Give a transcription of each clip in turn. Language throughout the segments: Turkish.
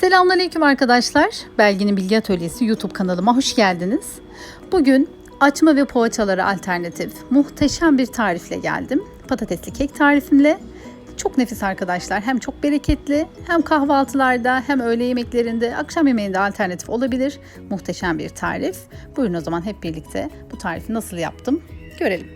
Selamünaleyküm arkadaşlar. Belgin'in Bilgi Atölyesi YouTube kanalıma hoş geldiniz. Bugün açma ve poğaçalara alternatif muhteşem bir tarifle geldim. Patatesli kek tarifimle. Çok nefis arkadaşlar. Hem çok bereketli hem kahvaltılarda hem öğle yemeklerinde akşam yemeğinde alternatif olabilir. Muhteşem bir tarif. Buyurun o zaman hep birlikte bu tarifi nasıl yaptım görelim.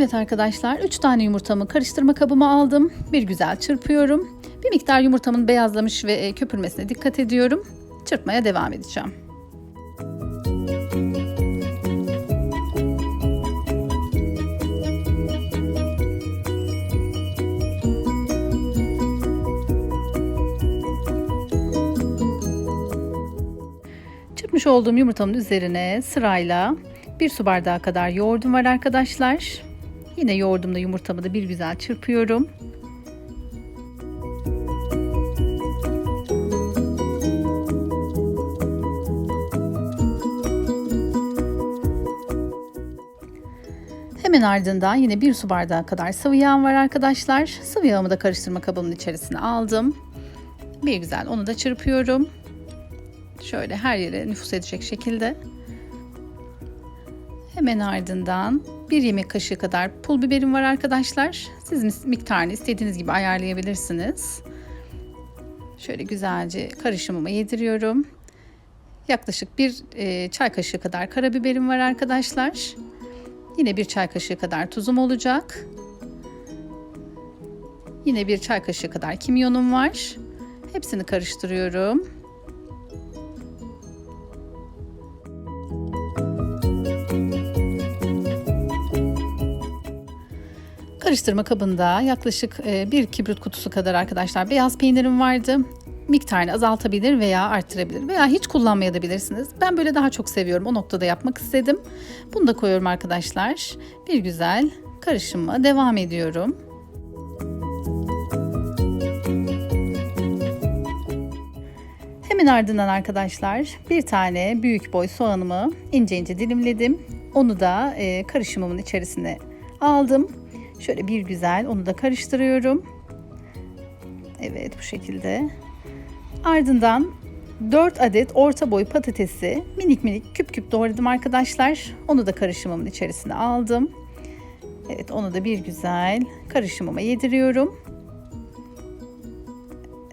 Evet arkadaşlar 3 tane yumurtamı karıştırma kabıma aldım. Bir güzel çırpıyorum. Bir miktar yumurtamın beyazlamış ve e, köpürmesine dikkat ediyorum. Çırpmaya devam edeceğim. Çırpmış olduğum yumurtamın üzerine sırayla bir su bardağı kadar yoğurdum var arkadaşlar. Yine yoğurdumla yumurtamı da bir güzel çırpıyorum. Hemen ardından yine bir su bardağı kadar sıvı yağım var arkadaşlar. Sıvı yağımı da karıştırma kabımın içerisine aldım. Bir güzel onu da çırpıyorum. Şöyle her yere nüfus edecek şekilde. Hemen ardından bir yemek kaşığı kadar pul biberim var arkadaşlar. Siz miktarını istediğiniz gibi ayarlayabilirsiniz. Şöyle güzelce karışımıma yediriyorum. Yaklaşık bir e, çay kaşığı kadar karabiberim var arkadaşlar. Yine bir çay kaşığı kadar tuzum olacak. Yine bir çay kaşığı kadar kimyonum var. Hepsini karıştırıyorum. Karıştırma kabında yaklaşık e, bir kibrit kutusu kadar arkadaşlar beyaz peynirim vardı. Miktarını azaltabilir veya arttırabilir veya hiç kullanmayabilirsiniz. Ben böyle daha çok seviyorum. O noktada yapmak istedim. Bunu da koyuyorum arkadaşlar. Bir güzel karışıma devam ediyorum. Hemen ardından arkadaşlar bir tane büyük boy soğanımı ince ince dilimledim. Onu da e, karışımımın içerisine aldım. Şöyle bir güzel onu da karıştırıyorum. Evet bu şekilde. Ardından 4 adet orta boy patatesi minik minik küp küp doğradım arkadaşlar. Onu da karışımımın içerisine aldım. Evet onu da bir güzel karışımıma yediriyorum.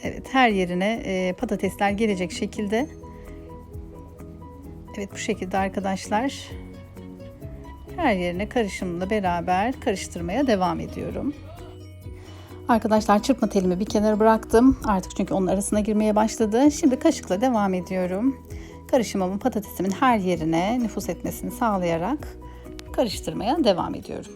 Evet her yerine e, patatesler gelecek şekilde. Evet bu şekilde arkadaşlar her yerine karışımla beraber karıştırmaya devam ediyorum. Arkadaşlar çırpma telimi bir kenara bıraktım. Artık çünkü onun arasına girmeye başladı. Şimdi kaşıkla devam ediyorum. Karışımımın patatesimin her yerine nüfus etmesini sağlayarak karıştırmaya devam ediyorum.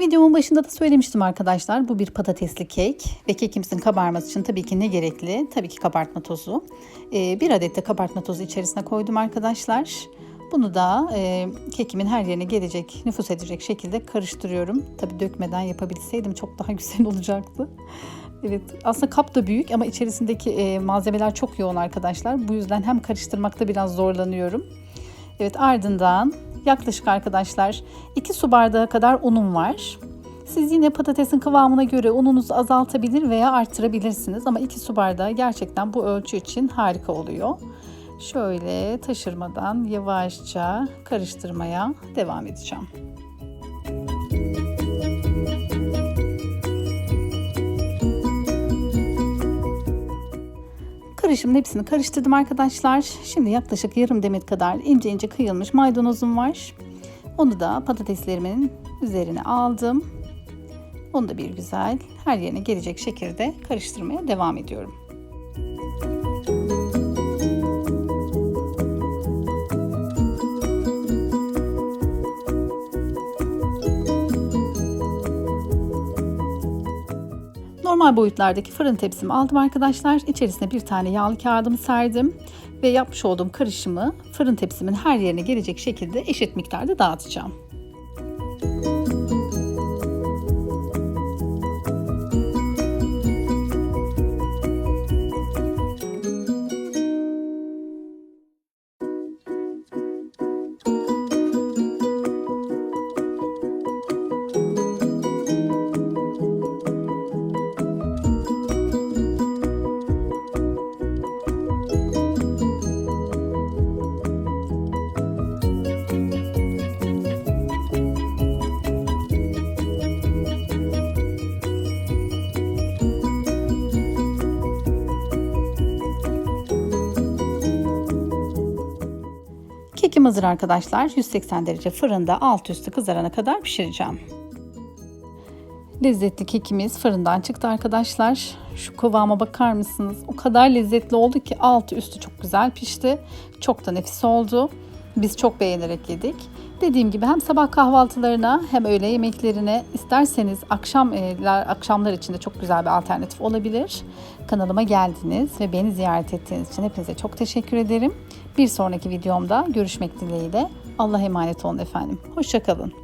Videomun başında da söylemiştim arkadaşlar. Bu bir patatesli kek ve kekimizin kabarması için tabii ki ne gerekli? Tabii ki kabartma tozu. Ee, bir adet de kabartma tozu içerisine koydum arkadaşlar. Bunu da e, kekimin her yerine gelecek, nüfus edecek şekilde karıştırıyorum. Tabii dökmeden yapabilseydim çok daha güzel olacaktı. Evet aslında kap da büyük ama içerisindeki e, malzemeler çok yoğun arkadaşlar. Bu yüzden hem karıştırmakta biraz zorlanıyorum. Evet ardından yaklaşık arkadaşlar 2 su bardağı kadar unum var. Siz yine patatesin kıvamına göre ununuzu azaltabilir veya arttırabilirsiniz. Ama 2 su bardağı gerçekten bu ölçü için harika oluyor. Şöyle taşırmadan yavaşça karıştırmaya devam edeceğim. Karışımın hepsini karıştırdım arkadaşlar. Şimdi yaklaşık yarım demet kadar ince ince kıyılmış maydanozum var. Onu da patateslerimin üzerine aldım. Onu da bir güzel her yerine gelecek şekilde karıştırmaya devam ediyorum. Normal boyutlardaki fırın tepsimi aldım arkadaşlar. İçerisine bir tane yağlı kağıdımı serdim ve yapmış olduğum karışımı fırın tepsimin her yerine gelecek şekilde eşit miktarda dağıtacağım. Hazır arkadaşlar. 180 derece fırında alt üstü kızarana kadar pişireceğim. Lezzetli kekimiz fırından çıktı arkadaşlar. Şu kıvama bakar mısınız? O kadar lezzetli oldu ki altı üstü çok güzel pişti. Çok da nefis oldu. Biz çok beğenerek yedik. Dediğim gibi hem sabah kahvaltılarına hem öğle yemeklerine isterseniz akşam e, akşamlar için de çok güzel bir alternatif olabilir. Kanalıma geldiniz ve beni ziyaret ettiğiniz için hepinize çok teşekkür ederim. Bir sonraki videomda görüşmek dileğiyle. Allah'a emanet olun efendim. Hoşçakalın.